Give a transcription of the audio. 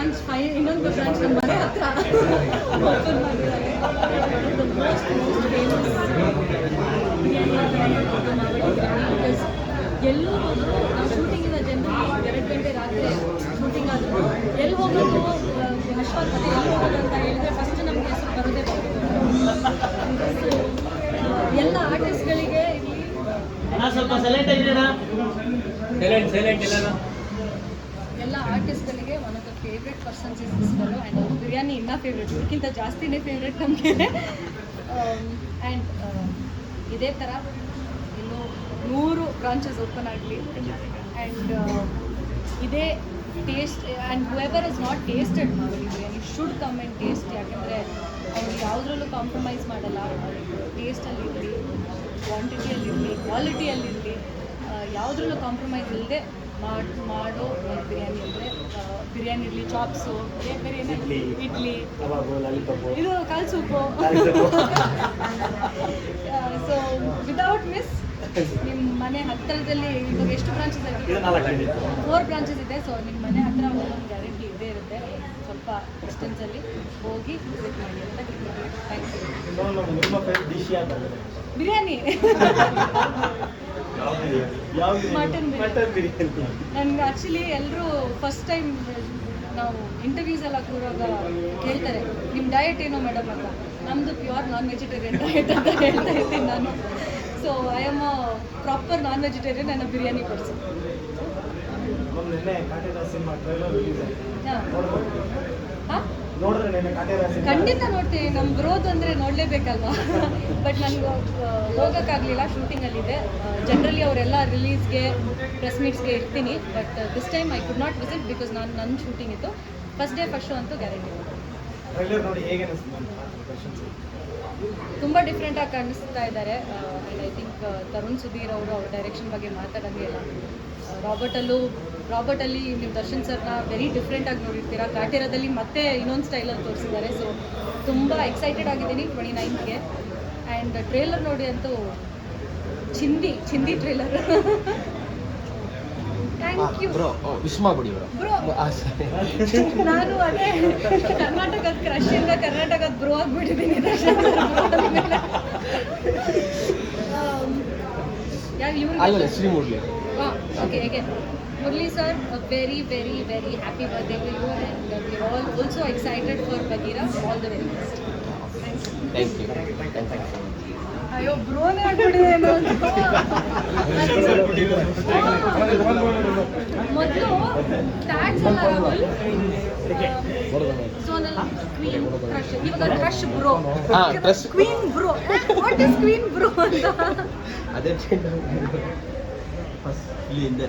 Branch ಇನ್ನೊಂದು branch ನಮ್ಮ ಮನೆ ಹತ್ರ ಓಪನ್ ಮಾಡಿದ್ದಾರೆ ಎಲ್ಲೂ ಹೋದ್ರು ನಾವು ಶೂಟಿಂಗಿನ ಜನರು ಎರಡು ಗಂಟೆ ರಾತ್ರಿ ಶೂಟಿಂಗ್ ಆದರೂ ಎಲ್ಲಿ ಹೋಗೋದು ಅಶ್ವಥ್ ಮತ್ತೆ ಎಲ್ಲಿ ಹೋಗೋದು ಅಂತ ಹೇಳಿದ್ರೆ ಫಸ್ಟ್ ನಮಗೆ ಹೆಸರು ಬರೋದೇ ಎಲ್ಲ ಆರ್ಟಿಸ್ಟ್ಗಳಿಗೆ ಇಲ್ಲಿ ಸ್ವಲ್ಪ ಸೈಲೆಂಟ್ ಇಲ್ಲ ಎಲ್ಲ ಆರ್ಟಿಸ್ಟ್ಗಳಿಗೆ one of the favourite persons is and biryani ಇನ್ನೂ ಫೇವ್ರೆಟ್ ಇದಕ್ಕಿಂತ ಜಾಸ್ತಿನೇ ಫೇವ್ರೆಟ್ ನಮಗೆ. ಆ್ಯಂಡ್ ಇದೇ ಥರ ಇನ್ನು ನೂರು ಬ್ರಾಂಚಸ್ ಓಪನ್ ಆಗಲಿ. ಆ್ಯಂಡ್ ಇದೇ taste and whoever is not tasted ಮಾಡಿ biryani should come and taste ಯಾಕೆಂದರೆ ಅವ್ರು ಯಾವುದ್ರಲ್ಲೂ ಕಾಂಪ್ರಮೈಸ್ ಮಾಡಲ್ಲ. ಟೇಸ್ಟಲ್ಲಿ ಇರಲಿ ಕ್ವಾಂಟಿಟಿಯಲ್ಲಿರಲಿ ಕ್ವಾಲಿಟಿಯಲ್ಲಿರಲಿ ಯಾವುದ್ರಲ್ಲೂ ಕಾಂಪ್ರಮೈಸ್ ಇಲ್ಲದೆ ಮಾಡ್ ಬಿರಿಯಾನಿ ಅಂದರೆ ಬಿರಿಯಾನಿ ಇರಲಿ ಚಾಪ್ಸು ಬೇರೆ ಬೇರೆ ಇಡ್ಲಿ. ಇಡ್ಲಿ. ಇದು ಕಾಲ್ ಸೂಪು. ಸೊ ವಿತೌಟ್ ಮಿಸ್ ನಿಮ್ಮ ಮನೆ ಹತ್ತಿರದಲ್ಲಿ ಇವಾಗ ಎಷ್ಟು ಬ್ರಾಂಚಸ್ ಆಗಿದೆ ಫೋರ್ ಬ್ರಾಂಚಸ್ ಇದೆ ಸೊ ನಿಮ್ಮ ಮನೆ ಹತ್ರ ಒಂದು ಗ್ಯಾರಂಟಿ ಇದೇ ಇರುತ್ತೆ. ಸ್ವಲ್ಪ ಡಿಸ್ಟೆನ್ಸಲ್ಲಿ ಹೋಗಿ ವಿಸಿಟ್ ಮಾಡಿ ಅಂತ thank you biryani. Mutton biryani ನನ್ಗೆ ಆಕ್ಚುಲಿ ಎಲ್ಲರೂ ಫಸ್ಟ್ ಟೈಮ್ ನಾವು ಇಂಟರ್ವ್ಯೂಸ್ ಎಲ್ಲ ಕೂರುವಾಗ ಕೇಳ್ತಾರೆ ನಿಮ್ಮ ಡಯಟ್ ಏನೋ ಮೇಡಮ್ ಅಂತ? ನಮ್ಮದು ಪ್ಯೂರ್ ನಾನ್ ವೆಜಿಟೇರಿಯನ್ ಡಯಟ್ ಅಂತ ಹೇಳ್ತಾ ಇದ್ದೀನಿ ನಾನು. So I am proper non vegetarian ನನ್ನ ಬಿರಿಯಾನಿ ಪರ್ಸನ್ ನಿನ್ನೆ ಸಿನಿಮಾ ಟ್ರೈಲರ್ ರಿಲೀಸ್ ಖಂಡಿತ ನೋಡ್ತೀನಿ. ನಮ್ಮ ಗ್ರೋತ್ ಅಂದರೆ ನೋಡಲೇಬೇಕಲ್ವಾ? ಬಟ್ ನನಗೆ ಅಲ್ಲಿ ಶೂಟಿಂಗಲ್ಲಿದೆ ಜನರಲಿ ಅವರೆಲ್ಲ ರಿಲೀಸ್ಗೆ ಪ್ರೆಸ್ ಮೀಟ್ಸ್ಗೆ ಇರ್ತೀನಿ. But this time I could not visit because ನಾನು ನನ್ನ ಶೂಟಿಂಗ್ ಇತ್ತು. ಫಸ್ಟ್ ಡೇ ಫಸ್ಟ್ ಶೋ ಅಂತೂ ಗ್ಯಾರಂಟಿ ತುಂಬ ಡಿಫ್ರೆಂಟಾಗಿ ಕಾಣಿಸ್ತಾ ಇದ್ದಾರೆ. And I think Tarun Sudhir ಅವರು ಅವ್ರ ಡೈರೆಕ್ಷನ್ ಬಗ್ಗೆ ಮಾತಾಡೋಂಗೆ ಇಲ್ಲ. ರಾಬರ್ಟಲ್ಲೂ ರಾಬರ್ಟಲ್ಲಿ ನೀವು ದರ್ಶನ್ ಸರ್ನ ವೆರಿ ಡಿಫ್ರೆಂಟಾಗಿ ನೋಡಿರ್ತೀರಾ? ಕಾಟೇರದಲ್ಲಿ ಮತ್ತೆ ಇನ್ನೊಂದು ಸ್ಟೈಲಲ್ಲಿ ತೋರಿಸಿದ್ದಾರೆ. ಸೊ ತುಂಬ ಎಕ್ಸೈಟೆಡ್ ಆಗಿದ್ದೀನಿ ಟ್ವೆಂಟಿ ನೈನ್ಗೆ ಆ್ಯಂಡ್ ಟ್ರೇಲರ್ ನೋಡಿ ಅಂತೂ ಚಿಂದಿ ಚಿಂದಿ ಟ್ರೇಲರ್ ಥ್ಯಾಂಕ್ ಯು ವಿಶ್ ಮಾಡ್ಬಿಡಿ. ನಾನು ಅದೇ ಕರ್ನಾಟಕದ ಕ್ರಶಿಂದ ಕರ್ನಾಟಕದ ಬ್ರೋ ಆಗ್ಬಿಟ್ಟಿದ್ದೀನಿ ದರ್ಶನ್ sir ಅಲ್ಲ ಶ್ರೀಮೂರ್ಲಿ ಓಕೆ ಹೇಗೆ Murali sir very very very happy birthday to you and we all also excited for Bagheera all the very best thank you thank you ಅಯ್ಯೋ ಬ್ರೋನೇ ಆಗ್ಬಿಟ್ಟಿದೆ ಮೊದಲು ಟ್ಯಾಕ್ಸ್ ಎಲ್ಲ ರಾಹುಲ್ ಸೊ ನನ್ನ ಕ್ವೀನ್ ಕ್ರಶ್ ಇವಾಗ crush bro. Queen bro what is queen bro ಅಂತ ಅದೇ first ಇಲ್ಲಿ ಹಿಂದೆ